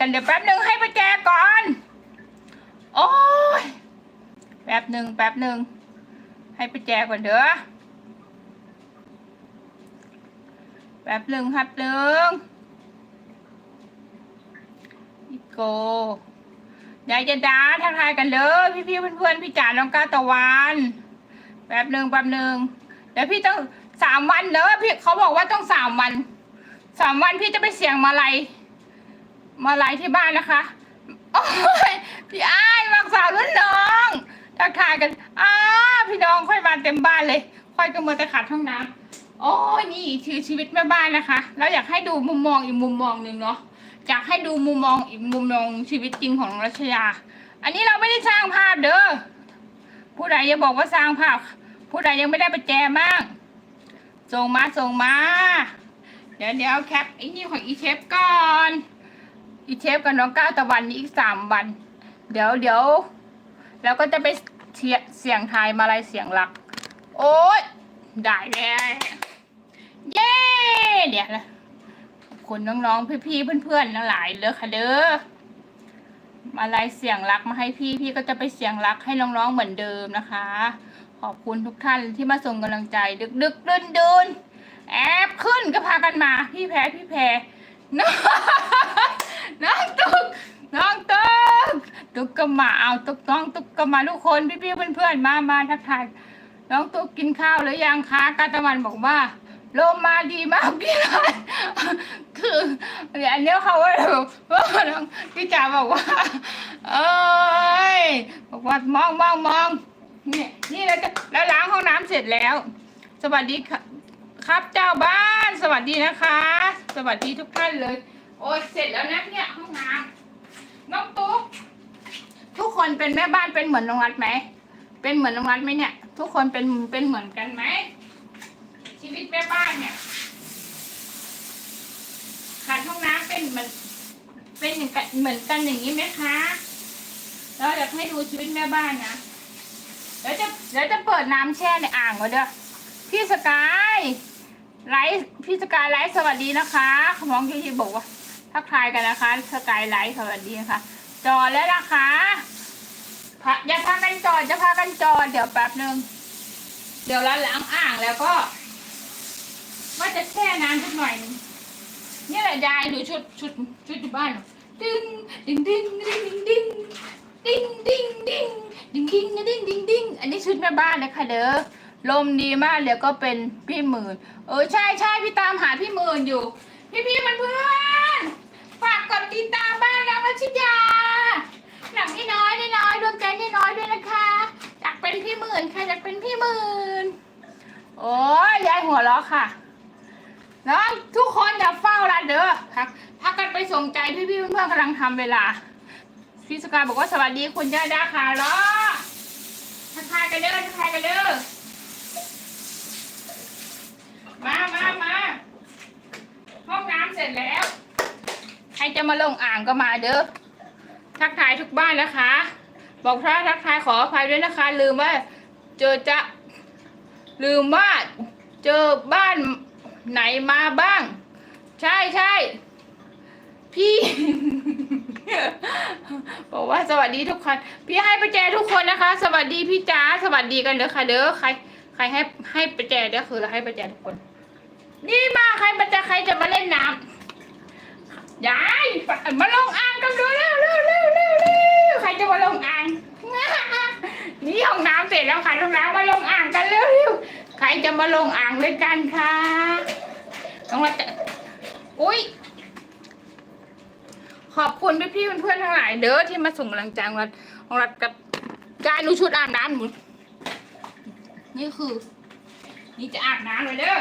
กันเดี๋ยวแป๊บหนึ่งให้ประแจก่อน โอ้ยแป๊บหนึ่งแป๊บหนึ่งให้ประแจก่อนเด้อแป๊บหนึ่งครับหนึ่งอีโกยายจะดาทักทายกันเลยพี่พี่เพื่อนๆพี่จ๋าน้องกาตะวันแป๊บหนึ่งแป๊บหนึ่งเดี๋ยวพี่ต้องสามวันเนอะพี่เขาบอกว่าต้องสามวันสามวันพี่จะไปเสี่ยงมาลัย มาไลัยที่บ้านนะคะ โอ้ยพี่อ้ายมักสาวรุ่นน้องทักทายกันอ้าพี่น้องค่อยมาเต็มบ้านเลย ค่อยก็มาแต่ขัดห้องน้ำโอ้ยนี่คือชีวิตแม่บ้านนะคะแล้วอยากให้ดูมุมมองอีกมุมมองหนึ่งเนาะอยากให้ดูมุมมองอีกมุมมองชีวิตจริงของรัชยา อันนี้เราไม่ได้สร้างภาพเด้อผู้ใดอย่าบอกว่าสร้างภาพ ผู้ใดยังไม่ได้ประแจบ้างส่งมาส่งมา เดี๋ยวเดี๋ยวแคปไอ้นี่ของอีเชฟก่อน อีเชฟกับน้องก้าวตะวันนี่อีกสามวัน เดี๋ยวเดี๋ยวแล้วก็จะไปเชียเสียงทายมาลายเสียงหลัก โอ๊ยได้แล้วเย้เดี๋ยวนะขอบคุณน้องๆพี่ๆเพื่อนๆทั้งหลายเลยค่ะเด้อมาลายเสียงรักมาให้พี่พี่ก็จะไปเสียงรักให้น้องๆเหมือนเดิมนะคะ ขอบคุณทุกท่านที่มาส่งกำลังใจ ดึกดึกๆดื่นดื่นๆแอบขึ้นก็พากันมา พี่แพ้พี่แพ้ น้องน้องตุ๊กน้องตุ๊กตุ๊กก็มาเอาตุ๊กน้องตุ๊กก็มาทุกคนพี่ๆเพื่อนๆมามาทักทายน้องตุ๊กกินข้าวหรือยังคะกาตะวันบอกว่าลมมาดีมากพี่ไรคือเดี๋ยวอันนี้เขาว่าว่าน้องพี่จ๋าบอกว่าเอ้ยบอกว่ามองมองมองนี่นี่แล้วแล้วล้างห้องน้ำเสร็จแล้ว สวัสดีค่ะ ครับเจ้าบ้านสวัสดีนะคะ สวัสดีทุกท่านเลย โอ้ยเสร็จแล้วนะเนี่ยห้องน้ำน้องตุ๊กทุกคนเป็นแม่บ้านเป็นเหมือนน้องรัฐไหมเป็นเหมือนน้องรัฐไหมเนี่ย ทุกคนเป็นเป็นเหมือนกันไหมชีวิตแม่บ้านเนี่ยขาดห้องน้ำเป็นเหมือนเป็นอย่างกันเหมือนกันอย่างนี้ไหมคะแล้วอยากให้ดูชีวิตแม่บ้านนะเดี๋ยวจะเดี๋ยวจะเปิดน้ำแช่ในอ่างไว้เด้อพี่สกาย ไลฟ์พี่สกายไลฟ์สวัสดีนะคะมองที่ที่บอกว่าทักทายกันนะคะสกายไลฟ์สวัสดีนะคะจอดแล้วนะคะพะอย่าพากันจอดจะพากันจอดเดี๋ยวแป๊บหนึ่งเดี๋ยวเราล้างอ่างแล้วก็ว่าจะแช่น้ำสักหน่อยนี่แหละยายดูชุดชุดชุดอยู่บ้านดึงดึงดึงดึงดึงดึงดึงดึงดึงดึงดึงดึงดึงอันนี้ชุดแม่บ้านนะคะเด้อ ลมดีมากเดี๋ยวก็เป็นพี่หมื่น เออใช่ใช่พี่ตามหาพี่หมื่นอยู่ พี่พี่มันเพื่อนฝากกดติดตามบ้านน้องรัชยาหนังน้อยๆน้อยดวงใจน้อยด้วยนะคะอยากเป็นพี่หมื่นค่ะอยากเป็นพี่หมื่นโอ้ยยายหัวเราะค่ะน้องทุกคนอย่าเฝ้าละเด้อพักพักกันไปส่งใจพี่พี่เพื่อนๆกำลังทำเวลาพี่สกาบอกว่าสวัสดีคุณย่าดาค่ะล้อทักทายกันเด้อทักทายกันเด้อ มามามาห้องน้ำเสร็จแล้ว ใครจะมาลงอ่างก็มาเด้อ ทักทายทุกบ้านนะคะ บอกพระทักทายขออภัยด้วยนะคะ ลืมว่า เจอจะลืมว่าเจอบ้านไหนมาบ้าง ใช่ใช่พี่ บอกว่าสวัสดีทุกคน พี่ให้ประแจทุกคนนะคะ สวัสดีพี่จ๋าสวัสดีกันเด้อค่ะเด้อใคร รให้ให้ประแจเด้อคือเราให้ประแจทุกคน นี่มาใครประแจใครจะมาเล่นน้ำยายมาลงอ่างกันดูเร็วเร็วเร็วเร็วเร็วใครจะมาลงอ่างนี่ห้องน้ำเสร็จแล้วค่ะห้องน้ำมาลงอ่างกันเร็วเร็วใครจะมาลงอ่างด้วยกันคะต้องมาจะอุ้ยขอบคุณพี่พี่ๆเพื่อนๆทั้งหลายเด้อที่มาส่งกำลังใจของเราของเรากับกายหนูชุดอาบน้ำหนู นี่คือ นี่จะอาบน้ำเลยเด้อ